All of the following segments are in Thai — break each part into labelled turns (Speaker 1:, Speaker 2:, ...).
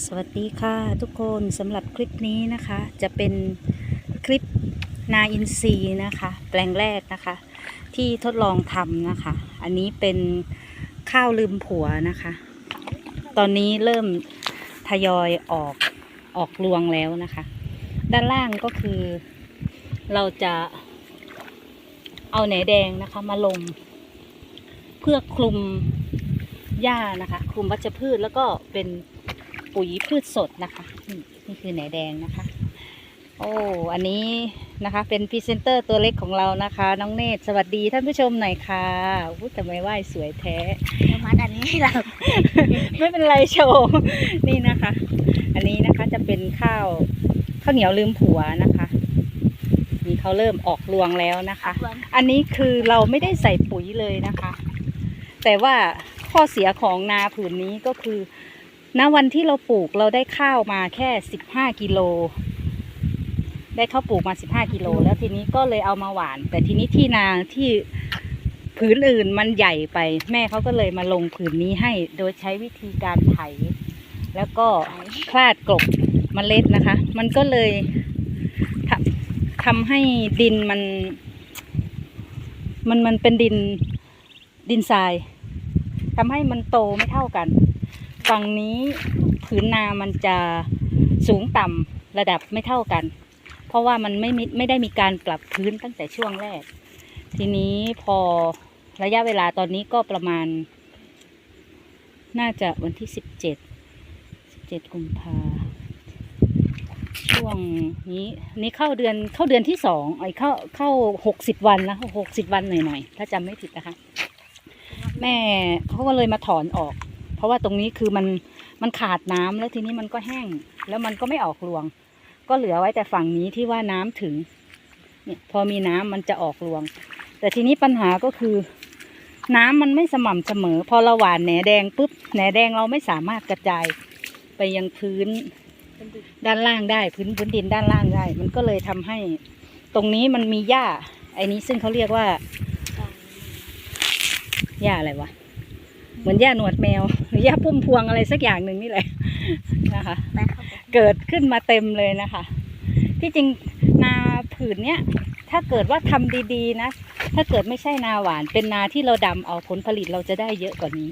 Speaker 1: สวัสดีค่ะทุกคนสำหรับคลิปนี้นะคะ จะเป็นคลิปนาอินทรีนะคะ แปลงแรกนะคะ ที่ทดลองทำนะคะ อันนี้เป็นข้าวลืมผัวนะคะ ตอนนี้เริ่มทยอยออกออกรวงแล้วนะคะ ด้านล่างก็คือเราจะเอาแหนแดงนะคะมาลง เพื่อคลุมหญ้านะคะ คลุมวัชพืชแล้วก็เป็น ปุ๋ยพืชสดนะคะนี่นี่คือแหนแดงนะคะ โอ้อันนี้นะคะ เป็นพรีเซนเตอร์ตัวเล็กของเรานะคะ น้องเนตรสวัสดีท่านผู้ชมหน่อยค่ะอู้แต่ไม่ไหวสวยแท้
Speaker 2: จะมาดันนี้ให้เรา
Speaker 1: ไม่เป็นไรโชว์นี่นะคะ อันนี้นะคะจะเป็นข้าวข้าวเหนียวลืมผัวนะคะนี่เขาเริ่มออกรวงแล้วนะคะ อันนี้คือเราไม่ได้ใส่ปุ๋ยเลยนะคะ แต่ว่าข้อเสียของนาผืนนี้ก็คือ ณวันที่เราปลูกเราได้ข้าวมาแค่สิบห้ากิโล ได้ข้าวปลูกมาสิบห้ากิโล แล้วทีนี้ก็เลยเอามาหวาน แต่ทีนี้ที่นาที่ผืนอื่นมันใหญ่ไป แม่เขาก็เลยมาลงผืนนี้ให้ โดยใช้วิธีการไถ แล้วก็คลาดกลบเมล็ดนะคะ มันก็เลยทำทำให้ดินมัน มันมันเป็นดินดินทรายทำให้มันโตไม่เท่ากัน ฝั่งนี้ผืนนามันจะสูงต่ำระดับไม่เท่ากัน เพราะว่ามันไม่ไม่ได้มีการปรับพื้นตั้งแต่ช่วงแรก ทีนี้พอระยะเวลาตอนนี้ก็ประมาณ น่าจะวันที่สิบเจ็ดสิบเจ็ดกุมภาช่วงนี้นี่เข้าเดือนเข้าเดือนที่สองไอ้เข้าเข้าหกสิบวันแล้วหกสิบวันหน่อยๆถ้าจำไม่ผิดนะคะ แม่เขาก็เลยมาถอนออก ราะว่าตรงนี้คือมันมันขาดน้ำแล้วทีนี้มันก็แห้ง แล้วมันก็ไม่ออกรวง ก็เหลือไว้แต่ฝั่งนี้ที่ว่าน้ำถึงเนี่ยพอมีน้ำมันจะออกรวง แต่ทีนี้ปัญหาก็คือ น้ำมันไม่สม่ำเสมอ พอเราหว่านแหนแดงปุ๊บแหนแดงเราไม่สามารถกระจายไปยังพื้นด้านล่างได้พื้นพื้นดินด้านล่างได้ มันก็เลยทำให้ตรงนี้มันมีหญ้าไอ้นี้ซึ่งเขาเรียกว่าหญ้าอะไรวะ เหมือนหญ้าหนวดแมว หรือหญ้าพุ่มพวงอะไรสักอย่างหนึ่งนี่แหละนะคะ
Speaker 2: ไปเข้าไป
Speaker 1: เกิดขึ้นมาเต็มเลยนะคะ ที่จริงนาผืนเนี้ยถ้าเกิดว่าทำดีๆนะ ถ้าเกิดไม่ใช่นาหวาน เป็นนาที่เราดำเอาผลผลิตเราจะได้เยอะกว่านี้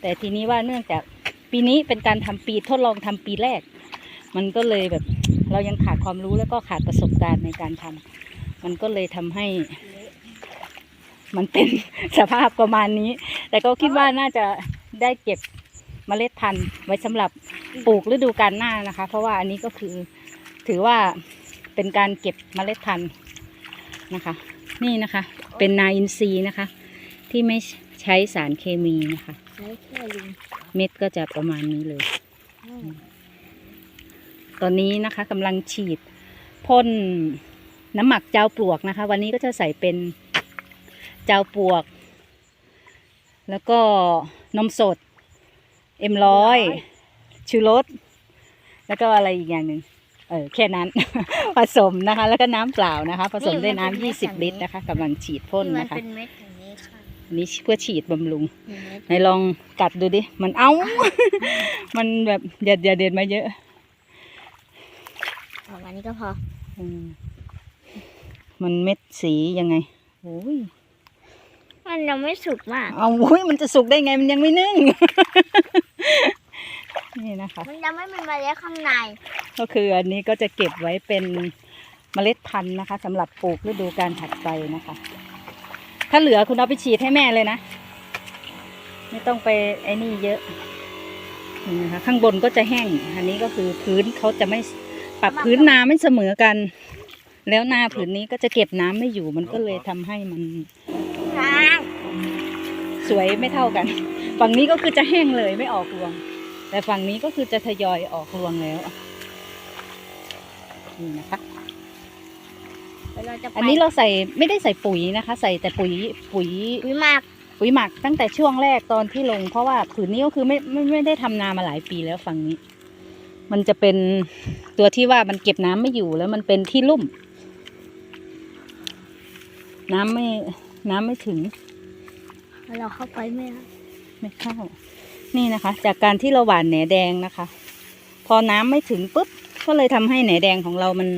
Speaker 1: แต่ทีนี้ว่าเนื่องจากปีนี้เป็นการทำปีทดลองทำปีแรก มันก็เลยแบบเรายังขาดความรู้แล้วก็ขาดประสบการณ์ในการทำมันก็เลยทำให้ มันเป็นสภาพประมาณนี้ แต่ก็คิดว่าน่าจะได้เก็บเมล็ดพันธุ์ไว้สำหรับปลูกฤดูกาลหน้านะคะ เพราะว่าอันนี้ก็คือถือว่าเป็นการเก็บเมล็ดพันธุ์นะคะ นี่นะคะ เป็นนาอินทรีย์นะคะ ที่ไม่ใช้สารเคมีนะคะ
Speaker 2: ใช้แค่ลิง
Speaker 1: เม็ดก็จะประมาณนี้เลย ตอนนี้นะคะกำลังฉีดพ่นน้ำหมักเจ้าปลวกนะคะ วันนี้ก็จะใส่เป็น เจ้าปลวก แล้วก็นมสด เอ็มร้อยชูรสแล้วก็อะไรอีกอย่างหนึ่งเออแค่นั้น ผสมนะคะ แล้วก็น้ำเปล่านะคะ ผสมด้วยน้ำยี่สิบลิตรนะคะกำลังฉีดพ่น
Speaker 2: ที่มัน
Speaker 1: นะคะ
Speaker 2: เป็นเม็ดอย่างนี้ค่ะ
Speaker 1: อันนี้เพื่อฉีดบำรุง
Speaker 2: เห็นไหม
Speaker 1: ไหนลองกัดดูดิ มันเอา มันแบบอย่าอย่าเด็ดมาเยอะ
Speaker 2: ประมาณนี้ก็พอ
Speaker 1: อืมมันเม็ดสียังไงโอ้ย
Speaker 2: มันยังไม่สุกมาก
Speaker 1: เอาโอ้ยมันจะสุกได้ไงมันยังไม่นึ่ง นี่นะคะ
Speaker 2: มันยังไม่มีเมล็ดข้างใน
Speaker 1: ก็คืออันนี้ก็จะเก็บไว้เป็นเมล็ดพันธุ์นะคะสำหรับปลูกฤดูการถัดไปนะคะ ถ้าเหลือคุณเอาไปฉีดให้แม่เลยนะ ไม่ต้องไปไอ้นี่เยอะนี่นะคะข้างบนก็จะแห้ง อันนี้ก็คือพื้นเขาจะไม่ปรับพื้นนาไม่เสมอกัน แล้วนาผืนนี้ก็จะเก็บน้ำไม่อยู่มันก็เลยทำให้มัน สวยไม่เท่ากัน ฝั่งนี้ก็คือจะแห้งเลยไม่ออกรวง แต่ฝั่งนี้ก็คือจะทยอยออกรวงแล้วนี่นะคะ
Speaker 2: เดี๋ยวเราจะไป
Speaker 1: อันนี้เราใส่ไม่ได้ใส่ปุ๋ยนะคะ ใส่แต่ปุ๋ยปุ๋ย
Speaker 2: วิมาก
Speaker 1: ปุ๋ยหมักตั้งแต่ช่วงแรกตอนที่ลง เพราะว่าผืนนี้ก็คือไม่ไม่ไม่ได้ทำนามาหลายปีแล้วฝั่งนี้ มันจะเป็นตัวที่ว่ามันเก็บน้ำไม่อยู่แล้วมันเป็นที่ลุ่ม น้ำไม่น้ำไม่ถึง
Speaker 2: เราเข้าไปไม่ได้
Speaker 1: ไม่เข้า นี่นะคะ จากการที่เราหว่านแหนแดงนะคะอน้ำไม่ถึงปุ๊บก็เลยทำให้แหนแดงของเรามัน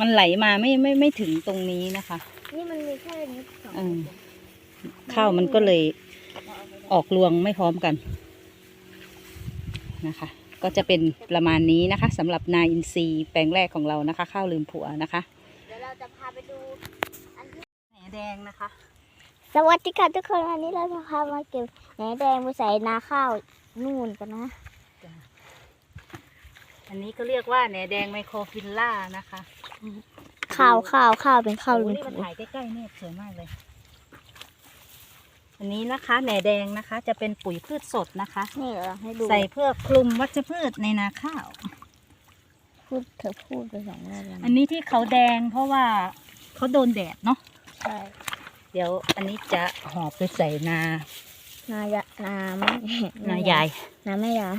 Speaker 1: มันไหลมาไม่ไม่ไม่ถึงตรงนี้นะคะ
Speaker 2: นี่มันมีแค่นี้สอง
Speaker 1: เออข้าวมันก็เลยออกรวงไม่พร้อมกันนะคะ ก็จะเป็นประมาณนี้นะคะสำหรับนาอินทรีย์แปลงแรกของเรานะคะ ข้าวลืมผัวนะคะ
Speaker 2: เดี๋ยวเราจะพาไปดูอันที่
Speaker 1: แหนแดงนะคะ
Speaker 2: สวัสดีค่ะทุกคนวันนี้เราจะพามาเก็บแหนแดงไปใส่นาข้าวนู่นกันนะ
Speaker 1: อันนี้ก็เรียกว่าแหนแดงไมโครฟิลล่านะคะ
Speaker 2: ข้าวข้าวข้าวเป็นข้าว
Speaker 1: โอ้
Speaker 2: ลุง
Speaker 1: นี่มัน
Speaker 2: ผู
Speaker 1: ถ่ายใกล้ๆเนี่ยสวยมากเลย อันนี้นะคะแหนแดงนะคะ จะเป็นปุ๋ยพืชสดนะคะ
Speaker 2: นี่เราให้ดู
Speaker 1: ใส่เพื่อคลุมวัชพืชในนาข้าว
Speaker 2: พูดเธอพูดไปสองรอบแล้ว
Speaker 1: อันนี้ที่เขาแดงเพราะว่าเขาโดนแดดเนาะ
Speaker 2: ใช่
Speaker 1: เดี๋ยวอันนี้จะหอบไปใส่นา
Speaker 2: นายะนาไม่
Speaker 1: นายาย
Speaker 2: นาไม่ยาย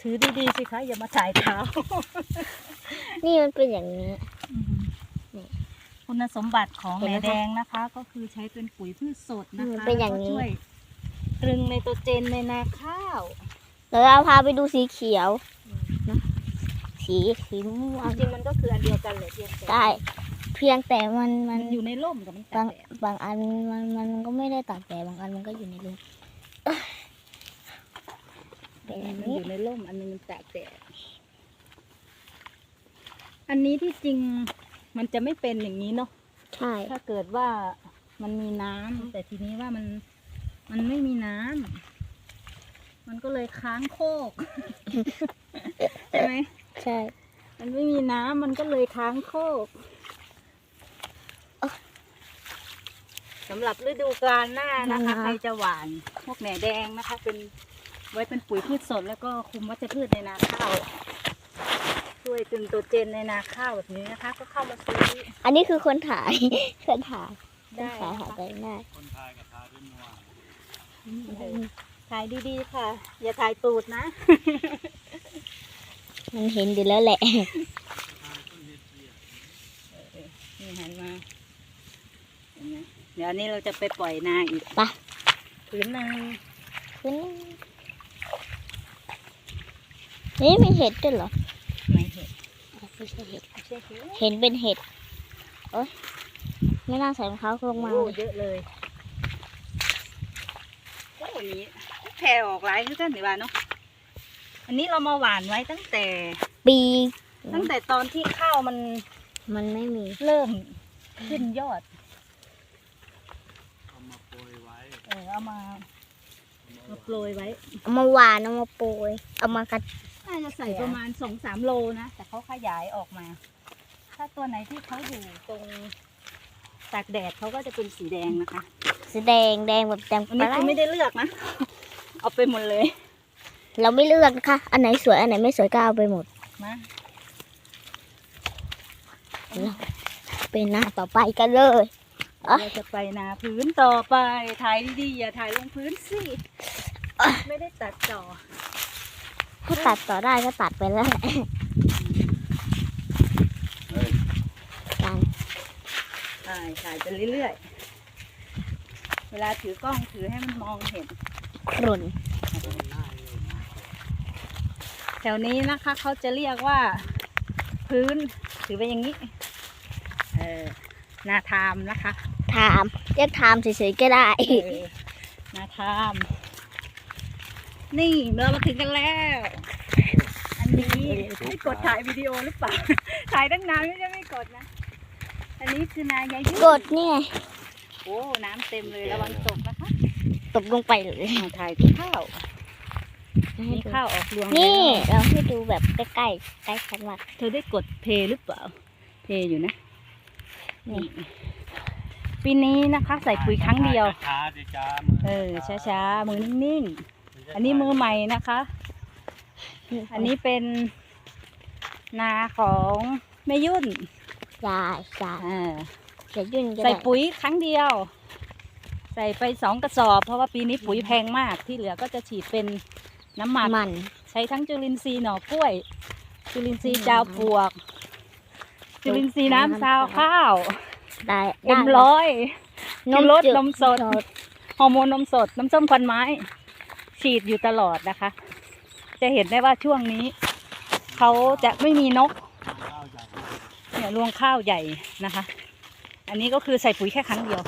Speaker 1: ถือดีๆสิคะอย่ามาถ่ายเท้า
Speaker 2: นี่มันเป็นอย่างนี้นี่
Speaker 1: คุณสมบัติของ
Speaker 2: เห็
Speaker 1: แห
Speaker 2: น
Speaker 1: น
Speaker 2: ไหมคะ
Speaker 1: แดงนะคะ ก็คือใช้เป็นปุ๋ยพืชสดนะ
Speaker 2: มั
Speaker 1: คะ
Speaker 2: นเป็นอย่างนี้
Speaker 1: นี้ช่วยตรึงไนโตรเจนในนาข้าว
Speaker 2: เดี๋ยวเราพาไปดูสีเขียวนะสีสีม่วง
Speaker 1: จริงๆมันก็คืออันเดียวกันเลยเพียงแต่
Speaker 2: ได้ เพียงแต่มันมั
Speaker 1: มันนอยู่ในร่มกับมันตา
Speaker 2: บากง
Speaker 1: แดด
Speaker 2: บางอันมันมันก็ไม่ได้ตากแดดบางอันมันก็อยู่ในรูเป็นอย่าง
Speaker 1: มัน
Speaker 2: นี้
Speaker 1: อยู่ในร่มอันนึงมันตากแดดอันนี้ที่จริงมันจะไม่เป็นอย่างนี้เนาะ
Speaker 2: ใช่
Speaker 1: ถ้าเกิดว่ามันมีน้ำแต่ทีนี้ว่ามันมันไม่มีน้ำมันก็เลยค้างโคก ใช่ไหม
Speaker 2: ใช่
Speaker 1: มันไม่มีน้ำมันก็เลยค้างโคก สำหรับฤดูกาลหน้านะคะใครจะหว่านพวกแหน่แดงนะคะ เป็นไว้เป็นปุ๋ยพืชสดแล้วก็คุมวัชพืชในนาข้าวช่วยตึงตัวเจนในนาข้าวแบบนี้นะคะ ก็เข้ามาซื้อ
Speaker 2: อันนี้คือคนถ่ายคนถ่ายคน
Speaker 1: ได้
Speaker 2: ถ่าย
Speaker 1: นะ
Speaker 2: ถ่าย
Speaker 1: คะ
Speaker 2: ไปได้
Speaker 3: คนทายกับทายด้วยนัว
Speaker 1: ถ่ายดีๆค่ะ อย่าถ่ายตูดนะ
Speaker 2: มันเห็นอยู่แล้วแหละ
Speaker 1: นี่หันมาเห็นไหม เดี๋ยวอันนี้เราจะไปปล่อยนาอีก
Speaker 2: ไป
Speaker 1: ผืนหนึ่ง
Speaker 2: ขึ้นนี่มีเห็ดด้วยเหรอ
Speaker 1: ไม่เห็น
Speaker 2: ไม่ใช่เห็ด
Speaker 1: ไม่ใช่ผืน
Speaker 2: เห็นเป็นเห็ดโอ๊ยไม่น่าใส่รองเท้าลงมา
Speaker 1: โอ้
Speaker 2: เลย
Speaker 1: เยอะเลยโอ้นี้แผ่ออกหลายคือกันหรือว่าเนาะอันนี้เรามาหว่านไว้ตั้งแต่
Speaker 2: ปี
Speaker 1: ตั้งแต่ตอนที่ข้าวมัน
Speaker 2: มันไม่มี
Speaker 1: เริ่มขึ้นยอด
Speaker 3: เอามาโปรยไว้
Speaker 1: เออเอามามาโปรยไว้
Speaker 2: เอามาหวานเอามาโปรยเอามากระ
Speaker 1: น่าจะใส่ประมาณสองสามโลนะ แต่เขาขยายออกมา ถ้าตัวไหนที่เขาอยู่ตรงตากแดดเขาก็จะเป็นสีแดงนะคะ
Speaker 2: สีแดงแดงแบบแดง
Speaker 1: อันนี้คือไม่ได้เลือกนะ เอาไปหมดเลย
Speaker 2: เราไม่เลือกนะคะอันไหนสวยอันไหนไม่สวยก็เอาไปหมด
Speaker 1: มา
Speaker 2: เป็นหน้าต่อไปกันเลยอะ
Speaker 1: เราจะไปนาพื้นต่อไปถ่ายดีๆอย่าถ่ายลงพื้นสิไม่ได้ตัดต่อ
Speaker 2: ถ้าตัดต่อได้ก็ตัดไปแล้วแหละ
Speaker 3: เฮ้ย
Speaker 2: การ
Speaker 1: ถ่ายถ่ายไปเรื่อยๆ เวลาถือกล้องถือให้มันมองเห็น
Speaker 2: ครุน
Speaker 1: แถวนี้นะคะเขาจะเรียกว่า พื้นถือไปอย่างนี้ เออ นาทามนะคะ
Speaker 2: ถามเรียกถามเฉยๆก็ได้
Speaker 1: เออนาทาม นี่เรามาถึงกันแล้ว อันนี้ไม่กดถ่ายวิดีโอหรือเปล่า ถ่ายตั้งนานไม่ได้ไม่กดนะ อันนี้คือนายายุ
Speaker 2: กดนี่ไง
Speaker 1: โอ้น้ำเต็มเลยระวังตกนะคะ
Speaker 2: ตกลงไปเลย
Speaker 1: อ่าถ่ายข้าว
Speaker 2: ให้
Speaker 1: มี
Speaker 2: ดู
Speaker 1: ข้าวออกรวง
Speaker 2: นี่
Speaker 1: แล้ว
Speaker 2: เราให้ดูแบบใกล้ๆใกล้ชัดมาก
Speaker 1: เธอได้กดเพลย์หรือเปล่า เพลย์อยู่นะ
Speaker 2: นี่
Speaker 1: ปีนี้นะคะ ใส่ปุ๋ยครั้งเดียว
Speaker 3: ช้าๆสิจ้า
Speaker 1: เออช้าๆมือนิ่งๆ อันนี้มือใหม่นะคะ อันนี้เป็นนาของแม่ยุ่น
Speaker 2: ยายยาย
Speaker 1: อ่า
Speaker 2: จะยุ่นก็
Speaker 1: ใส่
Speaker 2: ได้
Speaker 1: ปุ๋ยครั้งเดียว ใส่ไปสองกระสอบ เพราะว่าปีนี้ปุ๋ยแพงมากที่เหลือก็จะฉีดเป็นน้ำหมัก
Speaker 2: มัน
Speaker 1: ใช้ทั้งจุลินทรีย์หน่อกล้วย จุลินทรีย์จาวปลวก จุลินทรีย์น้ำซาวข้าว
Speaker 2: ได้
Speaker 1: เอ็ม
Speaker 2: ได้
Speaker 1: ร้อย
Speaker 2: น
Speaker 1: ชู
Speaker 2: ม
Speaker 1: รส
Speaker 2: จื
Speaker 1: นมสดฮอร์โมนนมสด น้ำส้มควันไม้ ฉีดอยู่ตลอดนะคะ จะเห็นได้ว่าช่วงนี้ เขาจะไม่มีนก
Speaker 3: ข้าวใหญ่
Speaker 1: เนี่ยรวงข้าวใหญ่นะคะ อันนี้ก็คือใส่ปุ๋ยแค่ครั้งเดียว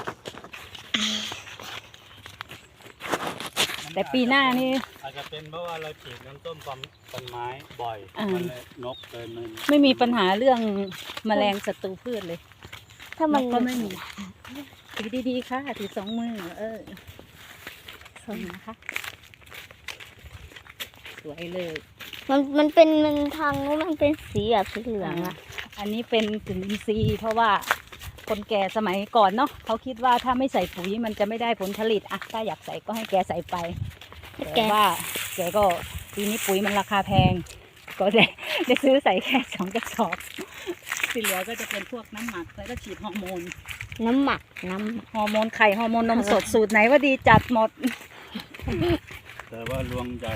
Speaker 1: แต่ปีหน้านี่
Speaker 3: อาจจะเป็นเพราะว่าเราฉีดน้ำต้มต้นต้นไม้บ่อย
Speaker 1: อ่ามั
Speaker 3: มันเลยนกเลยมัน
Speaker 1: ไม่มีปัญหาเรื่องแมลงศัตรูพืชเลย
Speaker 2: ถ้ามัน
Speaker 1: นกก็ไม่มีถือดีๆค่ะถือสองมือ เออสวยนะคะสวยเลย
Speaker 2: มันมันเป็นมันทางนู้นมันเป็นสีแบบสีเหลืองอะ
Speaker 1: อันนี้เป็นกึ่งอินทรีย์เพราะว่า คนแก่สมัยก่อนเนาะเขาคิดว่าถ้าไม่ใส่ปุ๋ยมันจะไม่ได้ผลผลิตอะถ้าอยากใส่ก็ให้แกใส่ไปแต่ว่าแกก็ปีนี้ปุ๋ยมันราคาแพง ก็ได้ได้ซื้อใส่แค่สองกระสอบที่เหลือก็จะเป็นพวกน้ำหมักแล้วก็ฉีดฮอร์โมน
Speaker 2: น้ำหมักน้ำหมัก
Speaker 1: ฮอร์โมนไข่ฮอร์โมนนมสดสูตรไหนว่าดีจัดหมด
Speaker 3: แต่ว่ารวงใหญ่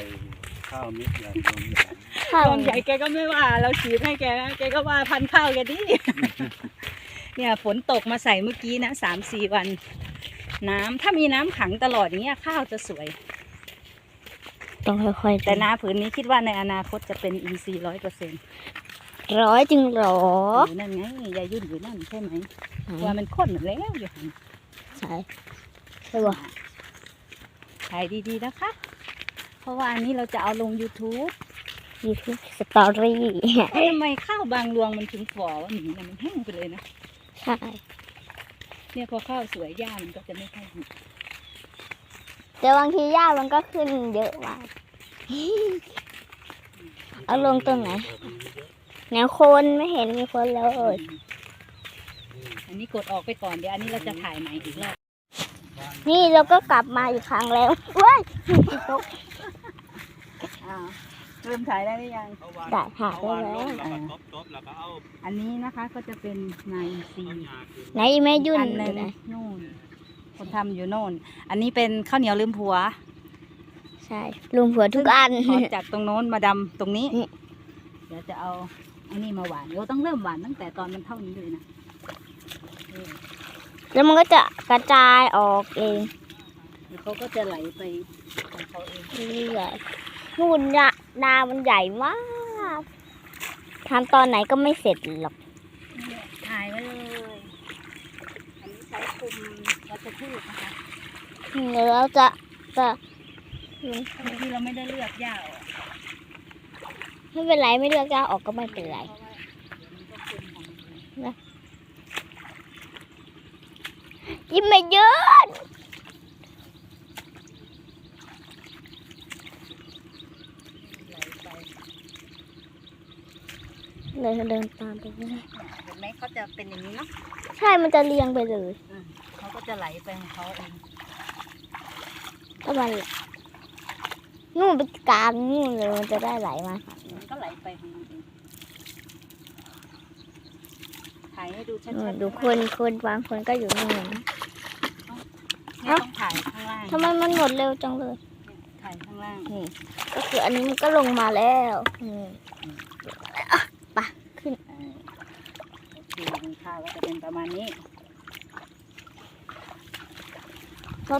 Speaker 3: ข้าวเม็ดใหญ่รวงใหญ่
Speaker 2: ข้าว
Speaker 1: ลองใหญ่แกก็ไม่ว่า เราฉีดให้แกนะแกก็ว่าพันธุ์ข้าวแกดี เนี่ยฝนตกมาใส่เมื่อกี้นะสามสี่วัน น้ำถ้ามีน้ำขังตลอดอย่างเงี้ยข้าวจะสวย
Speaker 2: ต้องค่อยๆ
Speaker 1: แต่นาผืนนี้คิดว่าในอนาคตจะเป็นอินทรีย์ร้อยเปอร์เซ็นต์
Speaker 2: ร้อยจึงหรอ
Speaker 1: อยู่นั่นไงยายยุ่นอยู่นั่นใช่ไหม
Speaker 2: ไหน
Speaker 1: ว่ามันข้นหมดแล้วอยู่หัน
Speaker 2: ใช่ใช่ปะ
Speaker 1: ถ่ายดีๆนะคะ เพราะว่าอันนี้เราจะเอาลง YouTube
Speaker 2: ยูทูบสตอรี่
Speaker 1: เอ้ยทำไมข้าวบางรวงมันถึงฝ่อวะหนีนะมันแห้งไปเลยนะ
Speaker 2: ใช่
Speaker 1: เนี่ยพอข้าวสวยย่ามันก็จะไม่ค่อยหนี
Speaker 2: แต่บางทีหญ้ามันก็ขึ้นเยอะมากเอาลงตรงไหนแนวโคนไม่เห็นมีคนเลย
Speaker 1: อันนี้กดออกไปก่อนเดี๋ยวอันนี้เราจะถ่ายใหม่อีกรอบ
Speaker 2: นี่เราก็กลับมาอีกครั้งแล้วเว้ย
Speaker 1: อ่า เริ่มถ่ายได้หรือยัง
Speaker 3: เขาวาน
Speaker 2: ได้ค่ะ
Speaker 3: เขาวาน
Speaker 2: ได้
Speaker 3: ล
Speaker 2: แล้ว
Speaker 3: งแล้วก็ตบตบแล้วก็เอา
Speaker 1: อันนี้นะคะก็จะเป็นนายซี
Speaker 3: เอาหญ้าขึ้น
Speaker 2: ไหนแม่ยุ่น
Speaker 1: อันหนึ่งนู่น คนทำอยู่โน่น อันนี้เป็นข้าวเหนียวลืมผัว
Speaker 2: ใช่ลุงผัวทุกอัน
Speaker 1: ถอดจากตรงโน้นมาดำตรงนี้
Speaker 2: นี่
Speaker 1: เดี๋ยวจะเอาอันนี้มาหวานเราต้องเริ่มหวานตั้งแต่ตอนมันเท่านี้เลยนะเออ
Speaker 2: แล้วมันก็จะกระจายออกเอง
Speaker 1: เดี๋ยวเขาก็จะไหลไปของเขาเอง
Speaker 2: เรื่อยๆนู่นน่ะ นามันใหญ่มากทำตอนไหนก็ไม่เสร็จหรอก
Speaker 1: นี่ถ่ายไว้เลย อันนี้ใช้คุมวัชพืชนะคะ
Speaker 2: เดี๋ยวเราจะจะ
Speaker 1: บางทีเราไม่ได้เลือกหญ้าออก
Speaker 2: ไม่เป็นไรไม่เลือกก้าออกก็ไม่เป็นไร
Speaker 1: เพราะว่าเดี๋ยวมันก็คุมของมันเอง
Speaker 2: ยิ้มไม่เยอะ
Speaker 1: ไหลไป
Speaker 2: เลยเดินตามไปเรื่อย
Speaker 1: เนี่ยเห็นไหมเขาจะเป็นอย่างนี้เนาะ
Speaker 2: ใช่มันจะเรียงไปเลย
Speaker 1: เขาก็จะไหลไปของเขาเอง
Speaker 2: ก็มันนู่นไปกลางนู่นเลยมันจะได้ไหลมา
Speaker 1: มันก็ไหลไปของมันเองถ่ายให้ดูชัด
Speaker 2: นู่น
Speaker 1: ๆ
Speaker 2: ดูคนคนบางคนก็อยู่นู่น
Speaker 1: ไม่ต้องถ่ายข้างล่าง
Speaker 2: ทำไมมันหมดเร็วจังเลย
Speaker 1: ถ่ายข้างล่าง
Speaker 2: นี่ก็คืออันนี้มันก็ลงมาแล้วอืมอะไปขึ้น
Speaker 1: เออดูดูค่า ก็จะเป็นประมาณนี้
Speaker 2: เรา